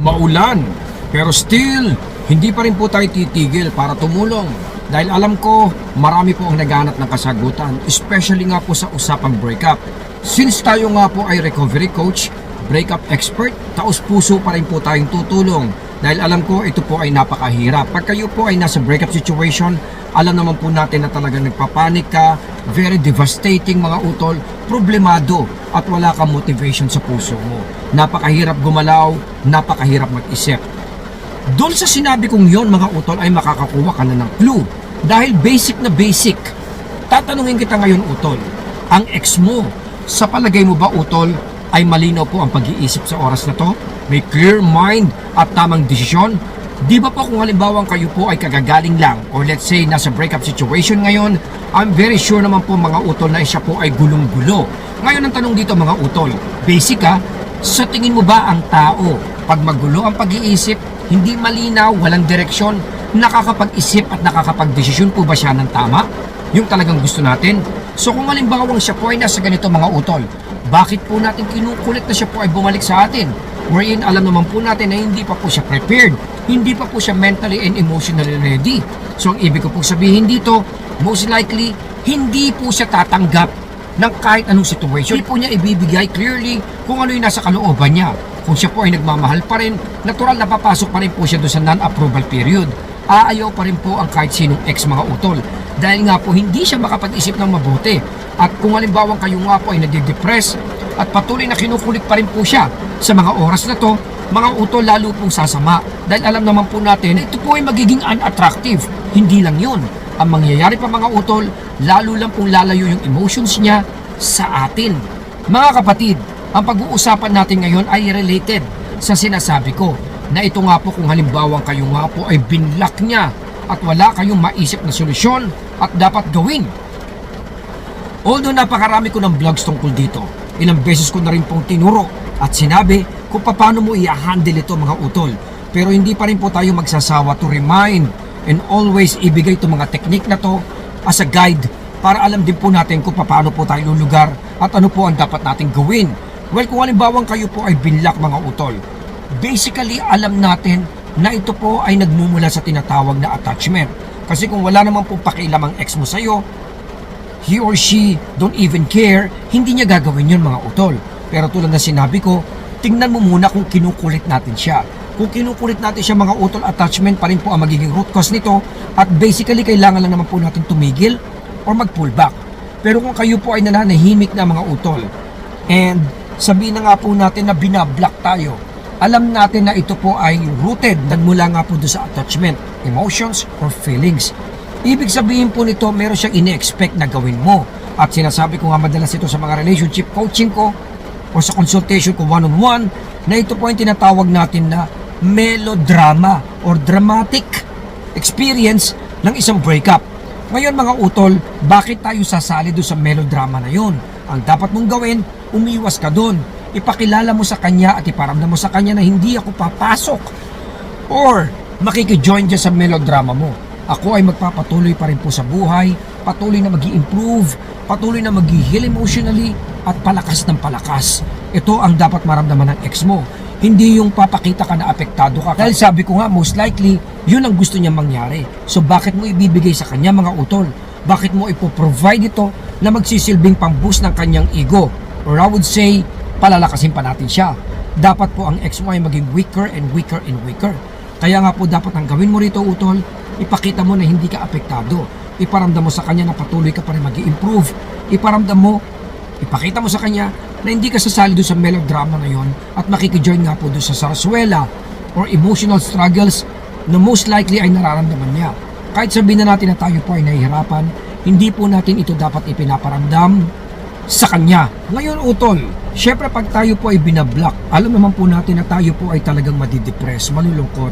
Maulan, pero still, hindi pa rin po tayo titigil para tumulong. Dahil alam ko, marami po ang naghanap ng kasagutan, especially nga po sa usapang breakup. Since tayo nga po ay recovery coach, breakup expert, taos puso pa rin po tayong tutulong. Dahil alam ko, ito po ay napakahirap. Pag kayo po ay nasa breakup situation, alam naman po natin na talagang nagpapanik ka, very devastating mga utol, problemado at wala kang motivation sa puso mo. Napakahirap gumalaw, napakahirap mag-isip. Doon sa sinabi kong yon mga utol ay makakakuha ka na ng clue. Dahil basic na basic. Tatanungin kita ngayon utol, ang ex mo, sa palagay mo ba utol, ay malinaw po ang pag-iisip sa oras na to? May clear mind at tamang desisyon? Di ba po kung halimbawa kayo po ay kagagaling lang or let's say nasa breakup situation ngayon, I'm very sure naman po mga utol na siya po ay gulong-gulo. Ngayon ang tanong dito mga utol, basic ha, sa tingin mo ba ang tao, pag magulo ang pag-iisip, hindi malinaw, walang direksyon, nakakapag-isip at nakakapag-desisyon po ba siya ng tama? Yung talagang gusto natin? So kung halimbawang siya po ay nasa ganito mga utol, bakit po natin kinukulit na siya po ay bumalik sa atin? Wherein alam naman po natin na hindi pa po siya prepared, hindi pa po siya mentally and emotionally ready. So ang ibig ko po sabihin dito, most likely, hindi po siya tatanggap ng kahit anong situation. Hindi po niya ibibigay clearly kung ano yung nasa kalooban niya. Kung siya po ay nagmamahal pa rin, natural na papasok pa rin po siya doon sa non-approval period. Aayaw pa rin po ang kahit sinong ex mga utol. Dahil nga po hindi siya makapag-isip ng mabuti. At kung halimbawa kayo nga po ay nadidepress at patuloy na kinukulit pa rin po siya sa mga oras na to, mga utol lalo pong sasama. Dahil alam naman po natin, ito po ay magiging unattractive. Hindi lang yun. Ang mangyayari pa mga utol, lalo lang pong lalayo yung emotions niya sa atin. Mga kapatid, ang pag-uusapan natin ngayon ay related sa sinasabi ko na ito nga po kung halimbawa kayo nga po ay binlock niya at wala kayong maisip na solusyon at dapat gawin. Although napakarami ko ng vlogs tungkol dito, ilang beses ko na rin pong tinuro at sinabi kung paano mo i-handle ito mga utol. Pero hindi pa rin po tayo magsasawa to remind and always ibigay itong mga teknik na to as a guide para alam din po natin kung paano po tayo lulugar at ano po ang dapat natin gawin. Well, kung halimbawa kayo po ay binlock mga utol, basically alam natin na ito po ay nagmumula sa tinatawag na attachment. Kasi kung wala naman po pakialam ang ex mo sa'yo, he or she don't even care, hindi niya gagawin yun mga utol. Pero tulad na sinabi ko, tingnan mo muna kung kinukulit natin siya. Kung kinukulit natin siya mga utol, attachment pa rin po ang magiging root cause nito at basically kailangan lang naman po natin tumigil or mag-pull back. Pero kung kayo po ay nananahimik na mga utol and sabihin na nga po natin na binablock tayo, alam natin na ito po ay rooted nagmula nga po doon sa attachment, emotions, or feelings. Ibig sabihin po nito, meron siyang ine-expect na gawin mo. At sinasabi ko nga madalas ito sa mga relationship coaching ko o sa consultation ko one-on-one na ito po ang tinatawag natin na melodrama or dramatic experience ng isang breakup. Ngayon mga utol, bakit tayo sasali doon sa melodrama na yon? Ang dapat mong gawin, umiwas ka doon. Ipakilala mo sa kanya at iparamdam mo sa kanya na hindi ako papasok. Or makikijoin dyan sa melodrama mo. Ako ay magpapatuloy pa rin po sa buhay, patuloy na mag improve patuloy na mag heal emotionally at palakas ng palakas. Ito ang dapat maramdaman ng ex mo. Hindi yung papakita ka na apektado ka. Dahil sabi ko nga, most likely, yun ang gusto niya mangyari. So bakit mo ibibigay sa kanya mga utol? Bakit mo ipoprovide ito na magsisilbing pang-boost ng kanyang ego? Or I would say, palalakasin pa natin siya. Dapat po ang ay maging weaker and weaker and weaker. Kaya nga po dapat ang gawin mo rito utol, ipakita mo na hindi ka apektado. Iparamdam mo sa kanya na patuloy ka pa rin mag improve Iparamdam mo, ipakita mo sa kanya na hindi ka sasali doon sa melodrama na yon at makikijoin nga po doon sa sarsuela or emotional struggles na most likely ay nararamdaman niya. Kahit sabihin na natin na tayo po ay nahihirapan, hindi po natin ito dapat ipinaparamdam sa kanya. Ngayon utol, syempre pag tayo po ay binablock, alam naman po natin na tayo po ay talagang madidepress, malulungkot.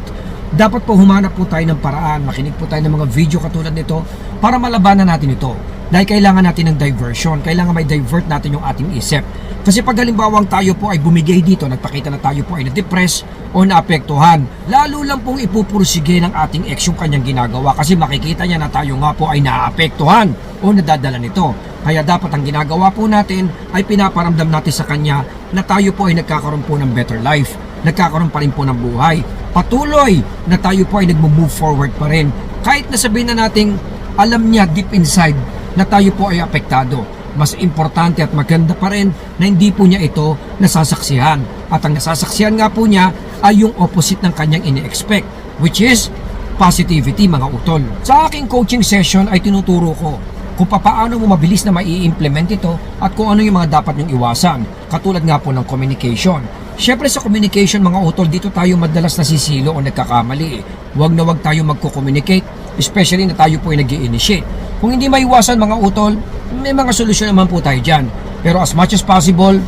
Dapat po humanap po tayo ng paraan, makinig po tayo ng mga video katulad nito para malabanan natin ito. Dahil kailangan natin ng diversion, kailangan may divert natin yung ating isip. Kasi pag halimbawang tayo po ay bumigay dito, nagpakita na tayo po ay na-depress o naapektuhan, lalo lang pong ipupursige ng ating ex yung kanyang ginagawa kasi makikita niya na tayo nga po ay naapektuhan o nadadala nito. Kaya dapat ang ginagawa po natin ay pinaparamdam natin sa kanya na tayo po ay nagkakaroon po ng better life. nagkakaroon pa rin po ng buhay. Patuloy na tayo po ay nagmo-move forward pa rin. Kahit na sabihin na nating alam niya deep inside na tayo po ay apektado. Mas importante at maganda pa rin na hindi po niya ito nasasaksihan. At ang nasasaksihan nga po niya ay yung opposite ng kanyang ini-expect, which is positivity mga utol. Sa aking coaching session ay tinuturo ko kung paano mo mabilis na mai-implement ito at kung ano yung mga dapat nyong iwasan. Katulad nga po ng communication. Siyempre sa communication mga utol, dito tayo madalas nasisilo o nagkakamali. Huwag na huwag tayo magko-communicate, especially na tayo po ay nag initiate Kung hindi maiwasan mga utol, may mga solusyon naman po tayo dyan. Pero as much as possible,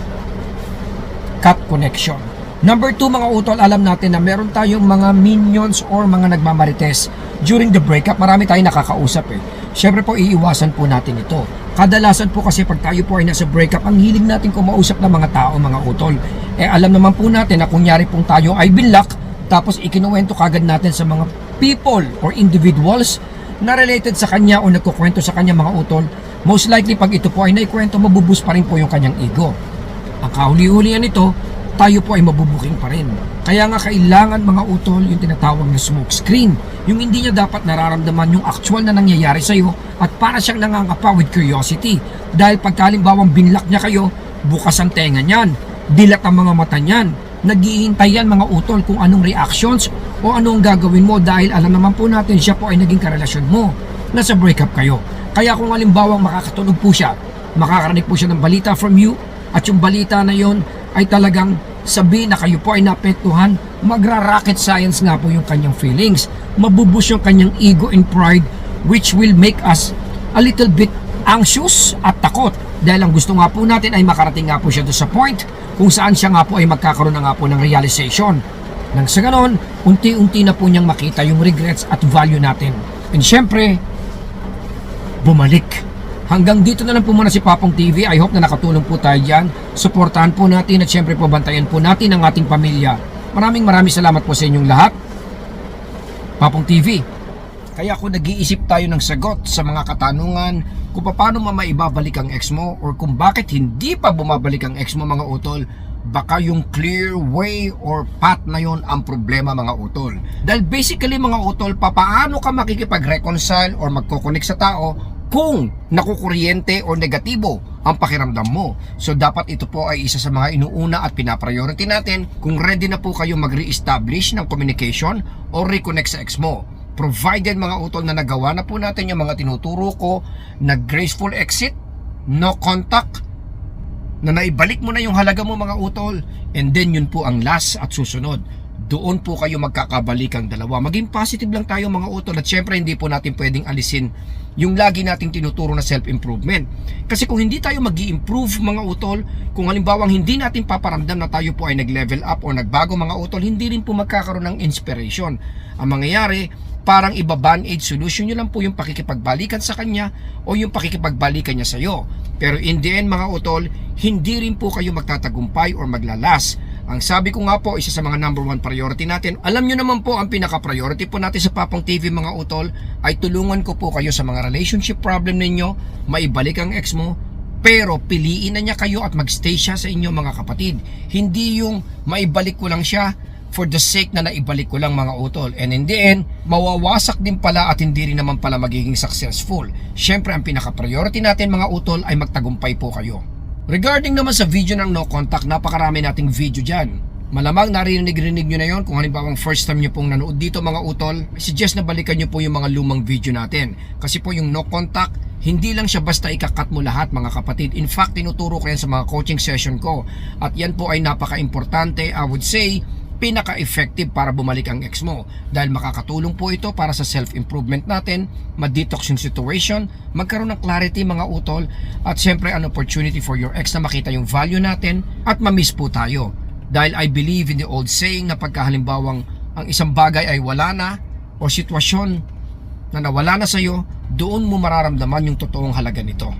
cut connection. Number two, mga utol, alam natin na meron tayong mga minions or mga nagmamarites. During the breakup, marami tayong nakakausap eh. Siyempre po, iiwasan po natin ito. Kadalasan po kasi pag tayo po ay nasa breakup, ang hiling natin kumausap ng mga tao, mga utol. Eh alam naman po natin na kunyari pong tayo ay binlock, tapos ikinuwento kagad natin sa mga people or individuals na related sa kanya o nagkukwento sa kanya mga utol, most likely pag ito po ay naikwento, mabubus pa rin po yung kanyang ego. Ang kahuli-hulihan nito, tayo po ay mabubuking pa rin. Kaya nga kailangan mga utol yung tinatawag na smoke screen. Yung hindi niya dapat nararamdaman yung actual na nangyayari sa'yo at para siyang nangangapa with curiosity. Dahil pagkalimbawang binlock niya kayo, bukas ang tenga niyan, dilat ang mga mata niyan, naghihintay yan mga utol kung anong reactions o anong gagawin mo dahil alam naman po natin siya po ay naging karelasyon mo. Nasa breakup kayo. Kaya kung halimbawang makakatunog po siya, makakarinig po siya ng balita from you at yung balita na yon ay talagang sabi na kayo po ay naapektuhan, magra-rocket science nga po yung kanyang feelings. Mabubus yung kanyang ego and pride which will make us a little bit anxious at takot. Dahil ang gusto nga po natin ay makarating nga po siya doon sa point kung saan siya nga po ay magkakaroon na nga po ng realization. Nang sa ganon, unti-unti na po niyang makita yung regrets at value natin. And syempre, bumalik. Hanggang dito na lang po muna si Papong TV. I hope na nakatulong po tayo dyan. Suportahan po natin at syempre po bantayan po natin ang ating pamilya. Maraming maraming salamat po sa inyong lahat. Papong TV. Kaya kung nag-iisip tayo ng sagot sa mga katanungan kung paano mo maibabalik ang ex mo or kung bakit hindi pa bumabalik ang ex mo mga utol, baka yung clear way or path na yon ang problema mga utol. Dahil basically mga utol, papaano ka makikipag-reconcile or magkoconnect sa tao kung nakukuryente o negatibo ang pakiramdam mo. So dapat ito po ay isa sa mga inuuna at pinapriority natin kung ready na po kayo mag-re-establish ng communication o reconnect sa ex mo. Provided mga utol na nagawa na po natin yung mga tinuturo ko na graceful exit, no contact, na naibalik mo na yung halaga mo mga utol. And then yun po ang last at susunod. Doon po kayo magkakabalik dalawa. Maging positive lang tayo mga utol. At syempre hindi po natin pwedeng alisin yung lagi nating tinuturo na self-improvement. Kasi kung hindi tayo mag improve mga utol kung halimbawang hindi natin paparamdam na tayo po ay nag-level up o nagbago mga utol hindi rin po magkakaroon ng inspiration. Ang mangyayari parang iba band-aid solution nyo lang po yung pakikipagbalikan sa kanya o yung pakikipagbalikan niya sa iyo. Pero in the end mga utol, hindi rin po kayo magtatagumpay or maglalas. Ang sabi ko nga po, isa sa mga number one priority natin, alam nyo naman po ang pinaka-priority po natin sa Papang TV mga utol, ay tulungan ko po kayo sa mga relationship problem ninyo, maibalik ang ex mo, pero piliin na niya kayo at magstay siya sa inyo mga kapatid. Hindi yung maibalik ko lang siya, for the sake na naibalik ko lang mga utol. And in the end, mawawasak din pala at hindi rin naman pala magiging successful. Siyempre, ang pinaka-priority natin mga utol ay magtagumpay po kayo. Regarding naman sa video ng no contact, napakarami nating video dyan. Malamang narinig-rinig nyo na yon kung halimbawa first time nyo pong nanood dito mga utol, suggest na balikan nyo po yung mga lumang video natin. Kasi po yung no contact, hindi lang siya basta ikakat mo lahat mga kapatid. In fact, tinuturo ko yan sa mga coaching session ko. At yan po ay napaka-importante, I would say, pinaka-effective para bumalik ang ex mo dahil makakatulong po ito para sa self-improvement natin, ma-detox yung situation, magkaroon ng clarity mga utol at syempre an opportunity for your ex na makita yung value natin at ma-miss po tayo. Dahil I believe in the old saying na pagkahalimbawang ang isang bagay ay wala na o sitwasyon na nawala na sa iyo, doon mo mararamdaman yung totoong halaga nito.